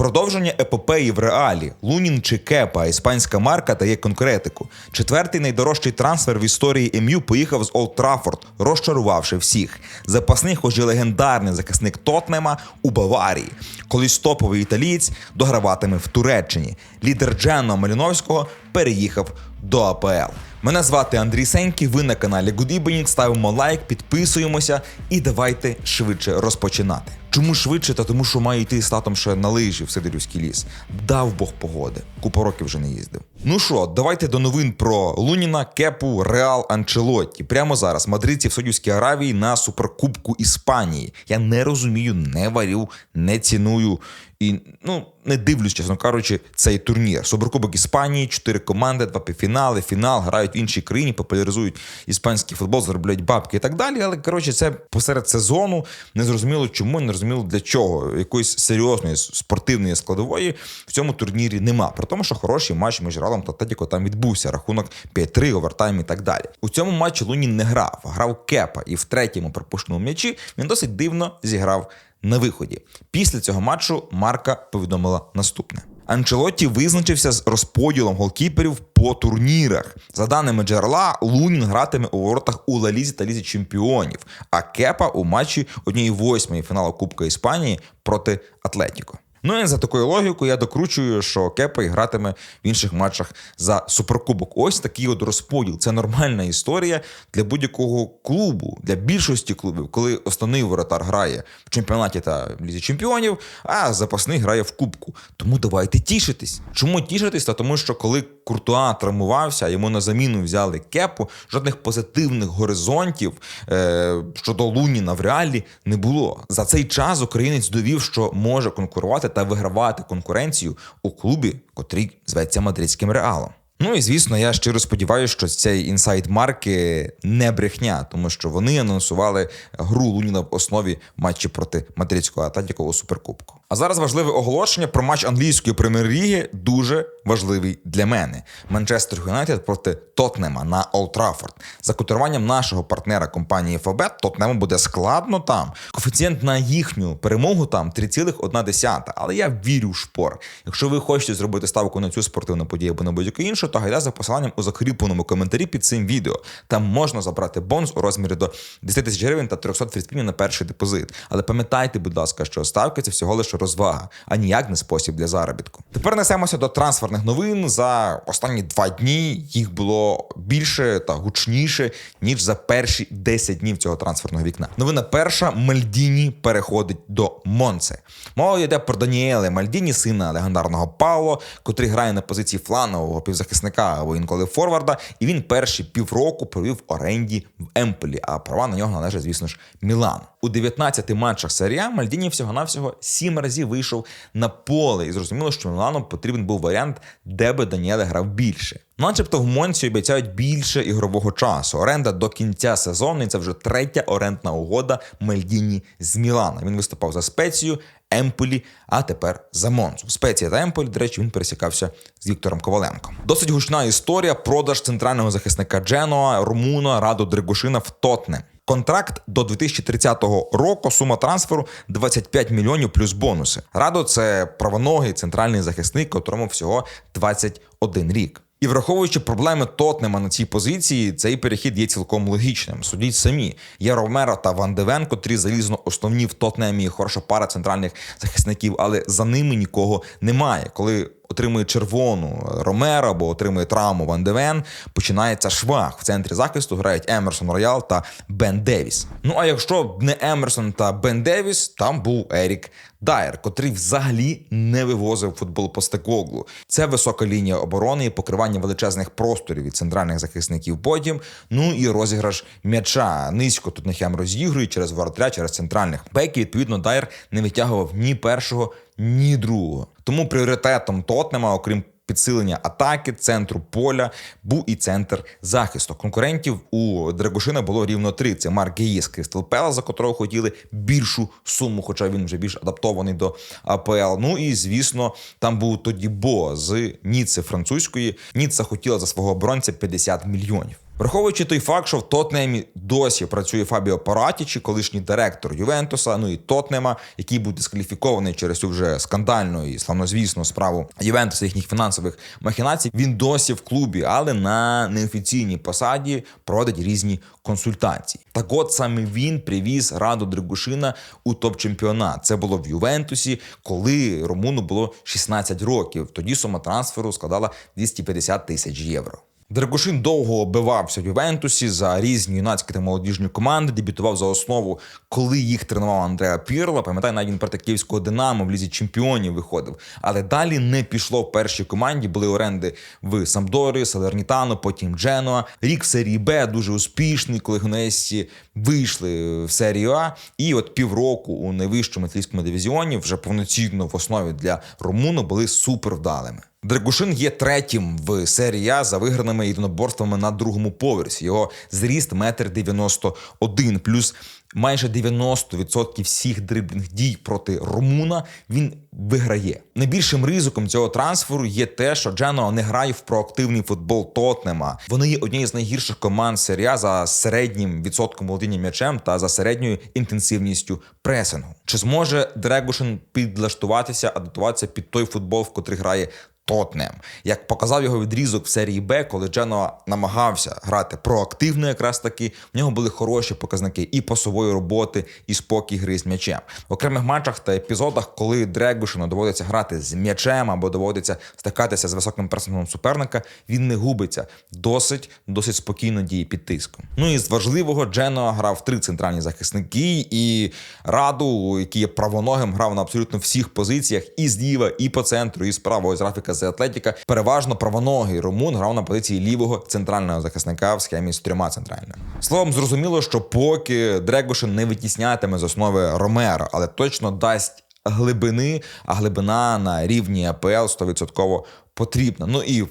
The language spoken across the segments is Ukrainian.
Продовження епопеї в реалі Лунін чи Кепа, іспанська марка дає конкретику. Четвертий найдорожчий трансфер в історії МЮ поїхав з Олд Траффорд, розчарувавши всіх. Запасний, хоч і легендарний захисник Тотнема у Баварії. Колись топовий італієць дограватиме в Туреччині. Лідер Джено Маліновського переїхав до АПЛ. Мене звати Андрій Сенький. Ви на каналі Good Evening. Ставимо лайк, підписуємося і давайте швидше розпочинати. Чому швидше? Та тому, що маю йти з татом ще на лижі в Сидорівський ліс. Дав Бог погоди. Купа років вже не їздив. Ну що, давайте до новин про Луніна, Кепу, Реал Анчелотті. Прямо зараз мадридці в Саудівській Аравії на суперкубку Іспанії. Я не розумію, не варю, не ціную і ну не дивлюсь, чесно кажучи, цей турнір. Суперкубок Іспанії, чотири команди, два півфінали, фінал, грають в іншій країні, популяризують іспанський футбол, заробляють бабки і так далі. Але коротше, це посеред сезону. Не зрозуміло чому, не зрозуміло для чого. Якоїсь серйозної спортивної складової в цьому турнірі нема. При тому, що хороший матч між Ралом та Атлетіко там відбувся. Рахунок 5-3, овертайм і так далі. У цьому матчі Лунін не грав, грав Кепа, і в третьому пропущеному м'ячі він досить дивно зіграв на виході. Після цього матчу Марка повідомила наступне. Анчелотті визначився з розподілом голкіперів по турнірах. За даними джерела, Лунін гратиме у воротах у Лалізі та Лізі чемпіонів, а Кепа у матчі однієї восьмої фіналу Кубка Іспанії проти Атлетіко. Ну і за такою логікою я докручую, що Кепа гратиме в інших матчах за суперкубок. Ось такий от розподіл. Це нормальна історія для будь-якого клубу, для більшості клубів, коли основний воротар грає в чемпіонаті та в лізі чемпіонів, а запасний грає в кубку. Тому давайте тішитись. Чому тішитись? Та тому, що коли Куртуа травмувався, йому на заміну взяли кепу, жодних позитивних горизонтів е, щодо Луніна в реалі не було. За цей час українець довів, що може конкурувати та вигравати конкуренцію у клубі, котрий зветься мадридським реалом. Ну і звісно, я щиро сподіваюся, що цей інсайд марки не брехня, тому що вони анонсували гру Луніна в основі матчі проти мадридського Атлетіко у суперкубку. А зараз важливе оголошення про матч англійської прем'єр-ліги дуже важливий для мене. Манчестер Юнайтед проти Тотнема на Олд Траффорд. За котируванням нашого партнера компанії Фабет Тотнему буде складно там. Коефіцієнт на їхню перемогу там 3,1. Але я вірю в шпор. Якщо ви хочете зробити ставку на цю спортивну подію або на будь-яку іншу, то гайда за посиланням у закріпленому коментарі під цим відео. Там можна забрати бонус у розмірі до 10 тисяч гривень та 300 фріспінів на перший депозит. Але пам'ятайте, будь ласка, що ставки це всього лише розвага, а ніяк не спосіб для заробітку. Тепер несемося до трансферних новин. За останні два дні їх було більше та гучніше ніж за перші 10 днів цього трансферного вікна. Новина перша: Мальдіні переходить до Монце. Мова йде про Даніеле Мальдіні, сина легендарного Пауло, котрий грає на позиції фланового півзахисника або інколи форварда. І він перші півроку провів оренді в Емполі. А права на нього належать, звісно ж, Мілану. У 19 матчах серія Мальдіні всього-навсього 7 разів вийшов на поле, і зрозуміло, що Мілану потрібен був варіант, де би Даніеле грав більше. Начебто в Монці обіцяють більше ігрового часу. Оренда до кінця сезону. і Це вже третя орендна угода Мельдіні з Мілана. Він виступав за спецію, Емполі, а тепер за Монцу. Спеція та Емполі, до речі, він пересікався з Віктором Коваленком. Досить гучна історія. Продаж центрального захисника Дженоа Румуна Раду Дригушина в Тотне. Контракт до 2030 року. Сума трансферу 25 мільйонів плюс бонуси. Радо це правоногий центральний захисник, котрому всього 21 рік. І враховуючи проблеми Тотнема на цій позиції, цей перехід є цілком логічним. Судіть самі. Є Ромеро та Ван Девен, котрі залізно основні в Тотнемі, хороша пара центральних захисників, але за ними нікого немає. Коли отримує червону Ромеро або отримує травму Ван Девен, починається швах. В центрі захисту грають Емерсон Роял та Бен Девіс. Ну а якщо не Емерсон та Бен Девіс, там був Ерік Дайер, котрий взагалі не вивозив футбол по стекоглу. Це висока лінія оборони і покривання величезних просторів від центральних захисників потім. Ну і розіграш м'яча. Низько тут Нехем розігрує через воротаря, через центральних беків. Відповідно, Дайер не витягував ні першого, ні другого. Тому пріоритетом Тотнема, окрім підсилення атаки, центру поля, був і центр захисту. Конкурентів у Драгушина було рівно три: це Марк Геїс Кристал Пела, за котрого хотіли більшу суму, хоча він вже більш адаптований до АПЛ. Ну і звісно, там був тоді Бо з Ніци французької. Ніцца хотіла за свого оборонця 50 мільйонів. Враховуючи той факт, що в Тотнемі досі працює Фабіо Паратічі, колишній директор Ювентуса, ну і Тотнема, який був дискваліфікований через цю вже скандальну і славнозвісну справу Ювентуса їхніх фінансових махінацій. Він досі в клубі, але на неофіційній посаді проводить різні консультації. Так от саме він привіз Раду Дригушина у топ-чемпіонат. Це було в Ювентусі, коли Румуну було 16 років. Тоді сума трансферу складала 250 тисяч євро. Драгушин довго оббивався в Ювентусі за різні юнацькі та молодіжні команди, дебютував за основу, коли їх тренував Андреа Пірло. Пам'ятаю, навіть він проти київського Динамо в лізі чемпіонів виходив. Але далі не пішло в першій команді. Були оренди в Самдорі, Салернітано, потім Дженуа. Рік в серії Б дуже успішний, коли Гнесі вийшли в серію А. І от півроку у найвищому італійському дивізіоні вже повноцінно в основі для Румуну були супервдалими. Драгушин є третім в серії А за виграними єдиноборствами на другому поверсі. Його зріст метр 91, плюс майже 90% всіх дриблінг дій проти Румуна він виграє. Найбільшим ризиком цього трансферу є те, що Джено не грає в проактивний футбол Тотнема. Вони є однією з найгірших команд серії А за середнім відсотком володіння м'ячем та за середньою інтенсивністю пресингу. Чи зможе Дрегушин підлаштуватися, адаптуватися під той футбол, в котрий грає Тотнем. Як показав його відрізок в серії Б, коли Джено намагався грати проактивно, якраз таки в нього були хороші показники і пасової роботи, і спокій гри з м'ячем. В окремих матчах та епізодах, коли Дрегушину доводиться грати з м'ячем або доводиться стикатися з високим пресингом суперника, він не губиться. Досить, досить спокійно діє під тиском. Ну і з важливого Джено грав три центральні захисники і раду, який є правоногим, грав на абсолютно всіх позиціях і зліва, і по центру, і справа. Ось графіка з Атлетіка. Переважно правоногий Румун грав на позиції лівого центрального захисника в схемі з трьома центральними. Словом, зрозуміло, що поки Дрегошин не витіснятиме з основи Ромеро, але точно дасть глибини, а глибина на рівні АПЛ 100% потрібна. Ну і в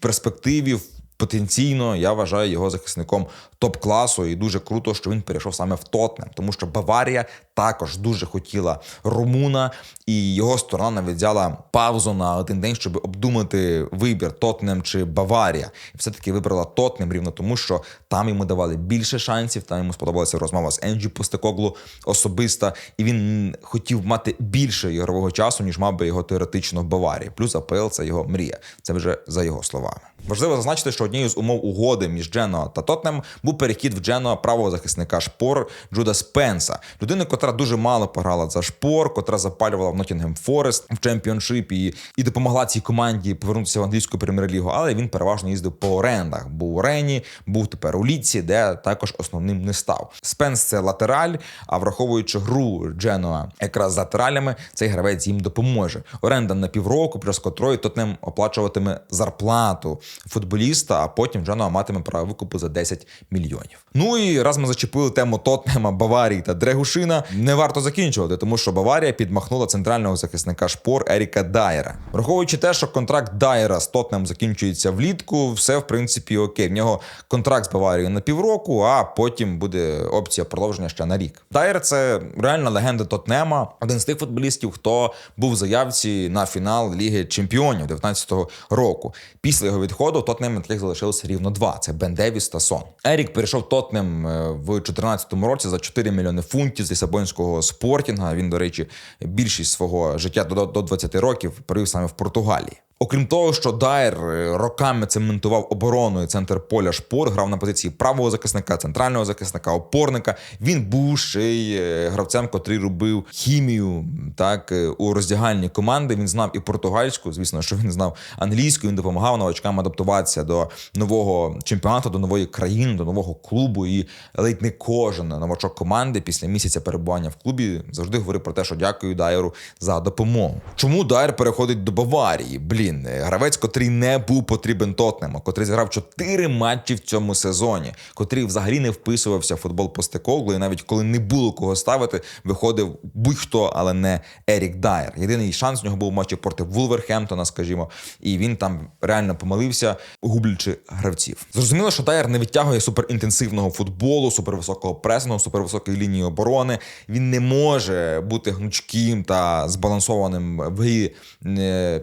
перспективі. Потенційно я вважаю його захисником топ-класу, і дуже круто, що він перейшов саме в Тотнем, тому що Баварія також дуже хотіла Румуна, і його сторона навіть взяла паузу на один день, щоб обдумати вибір Тотнем чи Баварія. І все-таки вибрала Тотнем рівно тому, що там йому давали більше шансів. Там йому сподобалася розмова з Енджі Постекоглу особиста, і він хотів мати більше ігрового часу, ніж мав би його теоретично в Баварії. Плюс АПЛ це його мрія. Це вже за його словами. Важливо зазначити, що однією з умов угоди між Джено та Тотнем був перехід в Джено правого захисника шпор Джуда Спенса, людини, котра дуже мало пограла за шпор, котра запалювала в Ноттінгем Форест в чемпіоншипі і допомогла цій команді повернутися в англійську прем'єр-лігу, але він переважно їздив по орендах. Був у Рені, був тепер у Ліці, де також основним не став. Спенс це латераль, а враховуючи гру Дженуа якраз з латералями, цей гравець їм допоможе. Оренда на півроку, плюс котрої Тотнем оплачуватиме зарплату футболіста, а потім Дженуа матиме право викупу за 10 мільйонів. Ну і раз ми зачепили тему Тотнема, Баварії та Дрегушина, не варто закінчувати, тому що Баварія підмахнула центрального захисника шпор Еріка Дайера. Враховуючи те, що контракт Дайера з Тотнем закінчується влітку, все в принципі окей. В нього контракт з Баварією на півроку, а потім буде опція продовження ще на рік. Дайер це реальна легенда Тотнема, один з тих футболістів, хто був в заявці на фінал Ліги Чемпіонів 19-го року. Після його відходу Тотнем таких залишилося рівно два: це Бен Девіс та Сон. Ерік перейшов Тотнем е, в 2014 році за 4 мільйони фунтів з лісабонського спортінга. Він, до речі, більшість свого життя до 20 років провів саме в Португалії. Окрім того, що Дайер е, роками цементував оборону і центр поля шпор, грав на позиції правого захисника, центрального захисника, опорника. Він був ще й е, гравцем, котрий робив хімію так е, у роздягальні команди. Він знав і португальську. Звісно, що він знав англійську. Він допомагав новачкам адаптуватися до нового чемпіонату, до нової країни, до нового клубу. І ледь не кожен новачок команди після місяця перебування в клубі завжди говорив про те, що дякую Дайеру за допомогу. Чому Дайер переходить до Баварії? Блін. Блін, гравець, котрий не був потрібен Тотнему, котрий зіграв чотири матчі в цьому сезоні, котрий взагалі не вписувався в футбол Постекоглу, і навіть коли не було кого ставити, виходив будь-хто, але не Ерік Дайер. Єдиний шанс в нього був в матчі проти Вулверхемптона, скажімо, і він там реально помилився, гублячи гравців. Зрозуміло, що Дайер не відтягує суперінтенсивного футболу, супервисокого пресингу, супервисокої лінії оборони. Він не може бути гнучким та збалансованим в грі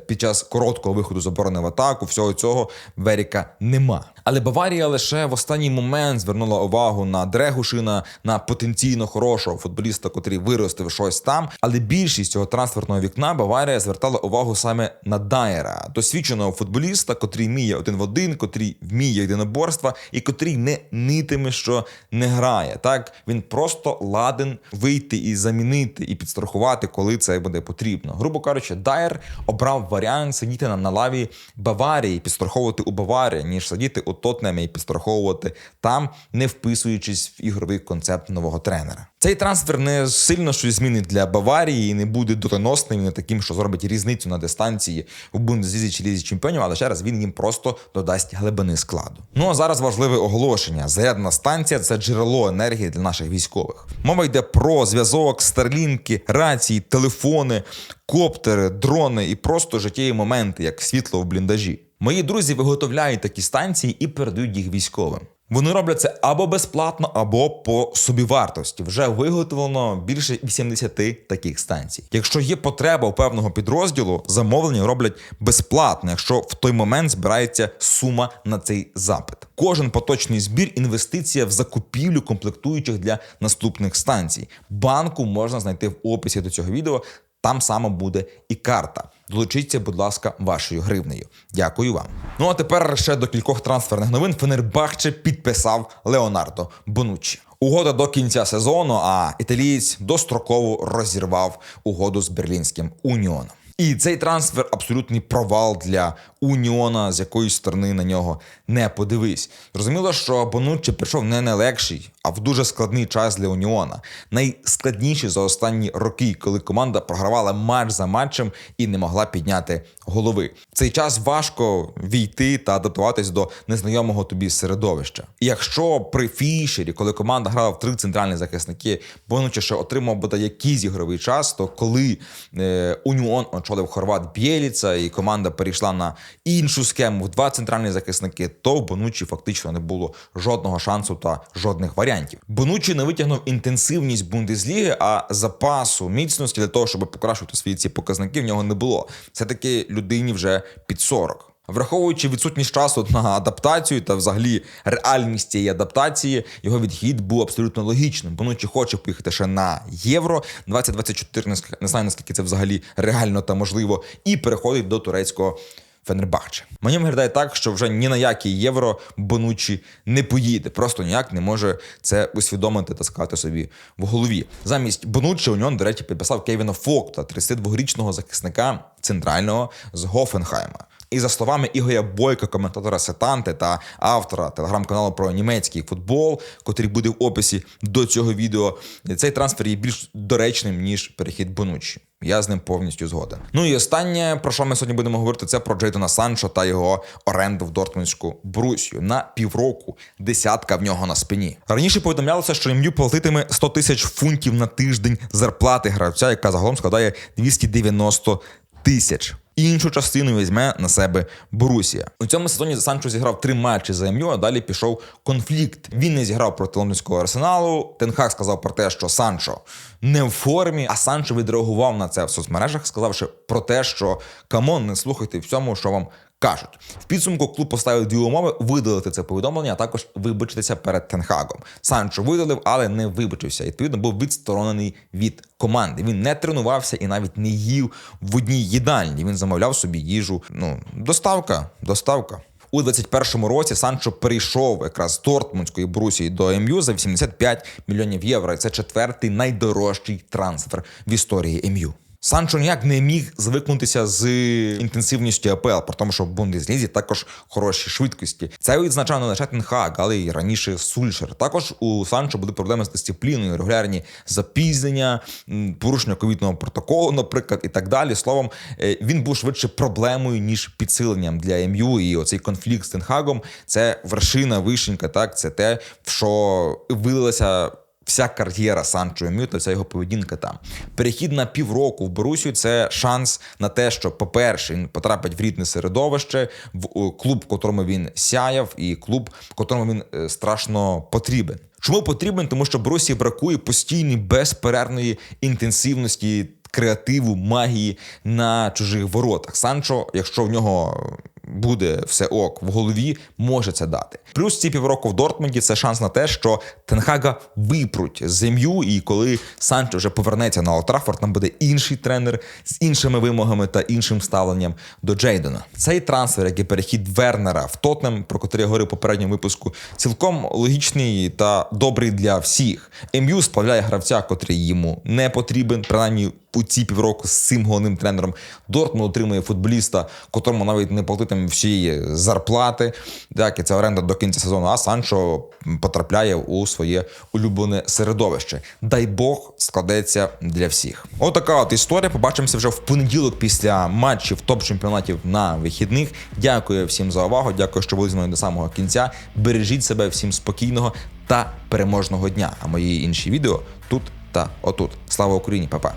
під час короткого короткого виходу заборони в атаку. Всього цього Веріка нема. Але Баварія лише в останній момент звернула увагу на Дрегушина, на потенційно хорошого футболіста, котрий виростив щось там. Але більшість цього трансферного вікна Баварія звертала увагу саме на Дайера, досвідченого футболіста, котрий вміє один в один, котрий вміє єдиноборства і котрий не нитиме, що не грає. Так він просто ладен вийти і замінити, і підстрахувати, коли це буде потрібно. Грубо кажучи, Дайер обрав варіант сидіти на, лаві Баварії, підстраховувати у Баварії, ніж сидіти у Тотнемі і підстраховувати там, не вписуючись в ігровий концепт нового тренера. Цей трансфер не сильно щось змінить для Баварії і не буде доленосним, не таким, що зробить різницю на дистанції у Бундеслізі чи лізі чемпіонів, але ще раз він їм просто додасть глибини складу. Ну а зараз важливе оголошення: зарядна станція це джерело енергії для наших військових. Мова йде про зв'язок, старлінки, рації, телефони, коптери, дрони і просто життєві моменти, як світло в бліндажі. Мої друзі виготовляють такі станції і передають їх військовим. Вони роблять це або безплатно, або по собівартості. Вже виготовлено більше 80 таких станцій. Якщо є потреба у певного підрозділу, замовлення роблять безплатно, якщо в той момент збирається сума на цей запит. Кожен поточний збір інвестиція в закупівлю комплектуючих для наступних станцій. Банку можна знайти в описі до цього відео. Там саме буде і карта. Долучіться, будь ласка, вашою гривнею. Дякую вам. Ну а тепер ще до кількох трансферних новин. Фенербахче підписав Леонардо Бонуччі. Угода до кінця сезону, а італієць достроково розірвав угоду з берлінським уніоном. І цей трансфер абсолютний провал для Уніона, з якої сторони на нього не подивись. Зрозуміло, що Бонуччі прийшов не найлегший, а в дуже складний час для Уніона. Найскладніший за останні роки, коли команда програвала матч за матчем і не могла підняти голови. В цей час важко війти та адаптуватись до незнайомого тобі середовища. І якщо при Фішері, коли команда грала в три центральні захисники, Бонуччі ще отримав бодай якийсь ігровий час, то коли е, Уніон очолив Хорват Бєліца, і команда перейшла на іншу схему в два центральні захисники, то в Бонучі фактично не було жодного шансу та жодних варіантів. Бонучі не витягнув інтенсивність Бундесліги, а запасу міцності для того, щоб покращувати свої ці показники, в нього не було. Це таки людині вже під 40. Враховуючи відсутність часу на адаптацію та взагалі реальність цієї адаптації, його відхід був абсолютно логічним. Бонуччі хоче поїхати ще на євро 2024, не знаю наскільки це взагалі реально та можливо, і переходить до турецького. Фенербахче. Мені виглядає так, що вже ні на які євро Бонуччі не поїде, просто ніяк не може це усвідомити та сказати собі в голові. Замість Бонуччі у нього, до речі, підписав Кевіна Фокта, 32-річного захисника центрального з Гофенхайма. І за словами Ігоря Бойка, коментатора Сетанти та автора телеграм-каналу про німецький футбол, котрий буде в описі до цього відео, цей трансфер є більш доречним ніж перехід Бонуччі. Я з ним повністю згоден. Ну і останнє, про що ми сьогодні будемо говорити, це про Джейдона Санчо та його оренду в Дортмундську Брусію. На півроку десятка в нього на спині. Раніше повідомлялося, що МЮ платитиме 100 тисяч фунтів на тиждень зарплати гравця, яка загалом складає 290 тисяч. Іншу частину візьме на себе Борусія. У цьому сезоні Санчо зіграв три матчі за МЮ, а далі пішов конфлікт. Він не зіграв проти лондонського арсеналу. Тенхак сказав про те, що Санчо не в формі, а Санчо відреагував на це в соцмережах, сказавши про те, що камон, не слухайте всьому, що вам кажуть. В підсумку клуб поставив дві умови видалити це повідомлення, а також вибачитися перед Тенхагом. Санчо видалив, але не вибачився. Відповідно, був відсторонений від команди. Він не тренувався і навіть не їв в одній їдальні. Він замовляв собі їжу. Ну, доставка, доставка. У 21-му році Санчо перейшов якраз з Дортмундської Брусії до МЮ за 85 мільйонів євро. І Це четвертий найдорожчий трансфер в історії МЮ. Санчо ніяк не міг звикнутися з інтенсивністю АПЛ, при тому, що в Бундеслізі також хороші швидкості. Це відзначав не лише Тенхак, але й раніше Сульшер. Також у Санчо були проблеми з дисципліною, регулярні запізнення, порушення ковідного протоколу, наприклад, і так далі. Словом, е, він був швидше проблемою ніж підсиленням для МЮ. І оцей конфлікт з Тенхагом це вершина вишенька. Так, це те, в що вилилося вся кар'єра Санчо Мю та вся його поведінка там. Перехід на півроку в Борусію це шанс на те, що, по-перше, він потрапить в рідне середовище, в клуб, в котрому він сяяв, і клуб, в котрому він е, страшно потрібен. Чому потрібен? Тому що Борусії бракує постійної безперервної інтенсивності креативу, магії на чужих воротах. Санчо, якщо в нього буде все ок в голові, може це дати. Плюс ці півроку в Дортмунді це шанс на те, що Тенхага випруть з МЮ, і коли Санчо вже повернеться на Олд Траффорд, там буде інший тренер з іншими вимогами та іншим ставленням до Джейдена. Цей трансфер, як і перехід Вернера в Тотнем, про який я говорив в попередньому випуску, цілком логічний та добрий для всіх. МЮ сплавляє гравця, котрий йому не потрібен, принаймні у ці півроку з цим головним тренером Дортмунд отримує футболіста, котрому навіть не платитиме всієї зарплати. Так, і це оренда до кінця сезону. А Санчо потрапляє у своє улюблене середовище. Дай Бог складеться для всіх. Отака от історія. Побачимося вже в понеділок після матчів топ-чемпіонатів на вихідних. Дякую всім за увагу. Дякую, що були зі мною до самого кінця. Бережіть себе всім спокійного та переможного дня. А мої інші відео тут та отут. Слава Україні, Па-па!